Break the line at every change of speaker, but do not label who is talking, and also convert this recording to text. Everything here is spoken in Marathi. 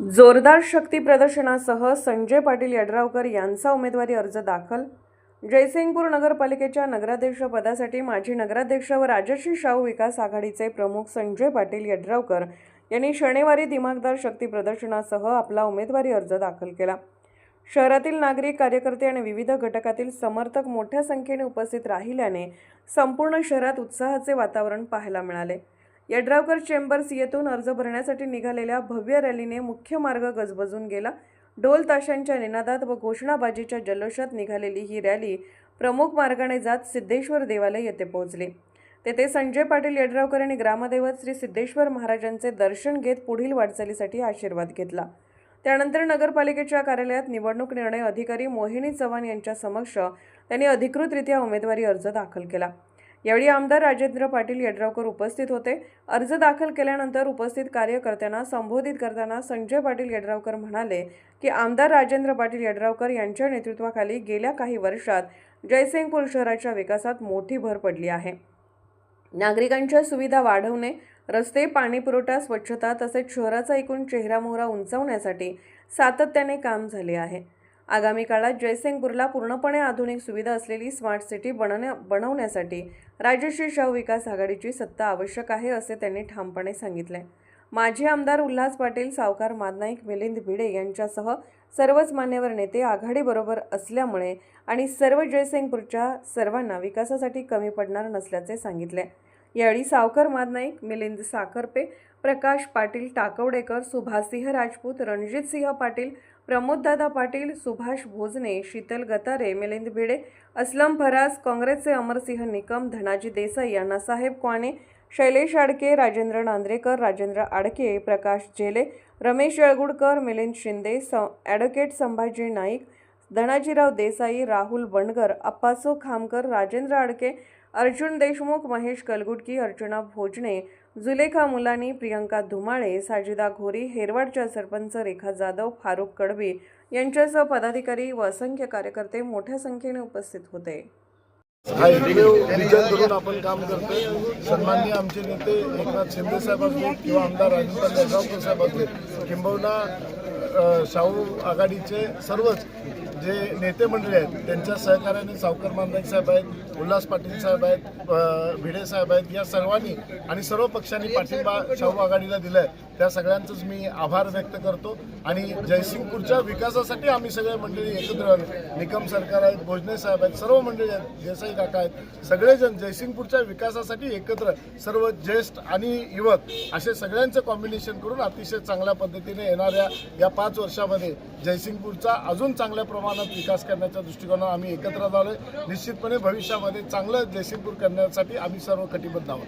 जोरदार शक्ती प्रदर्शनासह संजय पाटील यड्रावकर यांचा उमेदवारी अर्ज दाखल. जयसिंगपूर नगरपालिकेच्या नगराध्यक्ष पदासाठी माजी नगराध्यक्ष व राजश्री शाहू विकास आघाडीचे प्रमुख संजय पाटील यड्रावकर यांनी शनिवारी दिमागदार शक्ती प्रदर्शनासह आपला उमेदवारी अर्ज दाखल केला. शहरातील नागरिक कार्यकर्ते आणि विविध घटकातील समर्थक मोठ्या संख्येने उपस्थित राहिल्याने संपूर्ण शहरात उत्साहाचे वातावरण पाहायला मिळाले. यड्रावकर चेंबर्स येथून अर्ज भरण्यासाठी निघालेल्या भव्य रॅलीने मुख्य मार्ग गजबजून गेला. ढोल ताशांच्या निनादात व घोषणाबाजीच्या जल्लोषात निघालेली ही रॅली प्रमुख मार्गाने जात सिद्धेश्वर देवालय येथे पोहोचली. तेथे संजय पाटील यड्रावकर यांनी ग्रामदैवत श्री सिद्धेश्वर महाराजांचे दर्शन घेत पुढील वाटचालीसाठी आशीर्वाद घेतला. त्यानंतर नगरपालिकेच्या कार्यालयात निवडणूक निर्णय अधिकारी मोहिनी चव्हाण यांच्या समक्ष त्यांनी अधिकृतरित्या उमेदवारी अर्ज दाखल केला. यावेळी आमदार राजेंद्र पाटील यड्रावकर उपस्थित होते. अर्ज दाखल केल्यानंतर उपस्थित कार्यकर्त्यांना संबोधित करताना संजय पाटील यड्रावकर म्हणाले की आमदार राजेंद्र पाटील यड्रावकर यांच्या नेतृत्वाखाली गेल्या काही वर्षात जयसिंगपूर शहराच्या विकासात मोठी भर पडली आहे. नागरिकांच्या सुविधा वाढवणे रस्ते पाणीपुरवठा स्वच्छता तसेच शहराचा एकूण चेहरामोहरा उंचावण्यासाठी सातत्याने काम झाले आहे. आगामी काळात जयसिंगपूरला पूर्णपणे आधुनिक सुविधा असलेली स्मार्ट सिटी बनण्या बनवण्यासाठी राजश्री शाहू विकास आघाडीची सत्ता आवश्यक आहे असे त्यांनी ठामपणे सांगितले. माजी आमदार उल्हास पाटील सावकार मादनाईक मिलिंद भिडे यांच्यासह सर्वच मान्यवर नेते आघाडीबरोबर असल्यामुळे आणि सर्व जयसिंगपूरच्या सर्वांना विकासासाठी कमी पडणार नसल्याचे सांगितले. यावेळी सावकर मादनाईक मिलिंद साखरपे प्रकाश पाटील टाकवडेकर सुभाषसिंह राजपूत रणजितसिंह पाटील प्रमोददादा पाटील सुभाष भोजने शीतल गतारे मिलिंद भिडे असलम फराज काँग्रेसचे अमरसिंह निकम धनाजी देसाई अण्णासाहेब क्वाणे शैलेश आडके राजेंद्र नांद्रेकर राजेंद्र आडके प्रकाश झेले रमेश जळगुडकर मिलिंद शिंदे स ॲडव्होकेट संभाजी नाईक धनाजीराव देसाई राहुल बंडगर अप्पासो खामकर राजेंद्र आडके अर्जुन देशमुख महेश कलगुटकी अर्चना भोजने जुलेखा मुलानी प्रियंका धुमाळे साजिदा घोरी हेरवाडच्या सरपंच रेखा जाधव फारुख कडबी यांच्यासह पदाधिकारी व असंख्य कार्यकर्ते मोठ्या संख्येने उपस्थित होते.
हा एकमेव विजन करून आपण काम करतोय. सन्माननीय आमचे नेते एकनाथ शिंदे साहेब असले किंवा आमदार राजेंद्र साहेब असले किंबहुना शाहू आघाडीचे सर्वच जे नेते मंडळी आहेत त्यांच्या सहकार्याने सावकर मांदाईक साहेब आहेत उल्हास पाटील साहेब आहेत भिडे साहेब आहेत या सर्वांनी आणि सर्व पक्षांनी पाठिंबा शाहू आघाडीला दिलाय. त्या सगळ्यांचंच मी आभार व्यक्त करतो. आणि जयसिंगपूरच्या विकासासाठी आम्ही सगळे मंडळी एकत्र आलो. निकम सरकार आहेत भोजने साहेब आहेत सर्व मंडळी आहेत देसाई काका आहेत सगळेजण जयसिंगपूरच्या विकासासाठी एकत्र सर्व ज्येष्ठ आणि युवक असे सगळ्यांचं कॉम्बिनेशन करून अतिशय चांगल्या पद्धतीने येणाऱ्या या पाच वर्षामध्ये जयसिंगपूरचा अजून चांगल्या प्रमाणात विकास करण्याच्या दृष्टिकोनात आम्ही एकत्र झालोय निश्चितपणे भविष्यामध्ये चांगलं जयसिंगपूर करण्यासाठी आम्ही सर्व कटिबद्ध आहोत.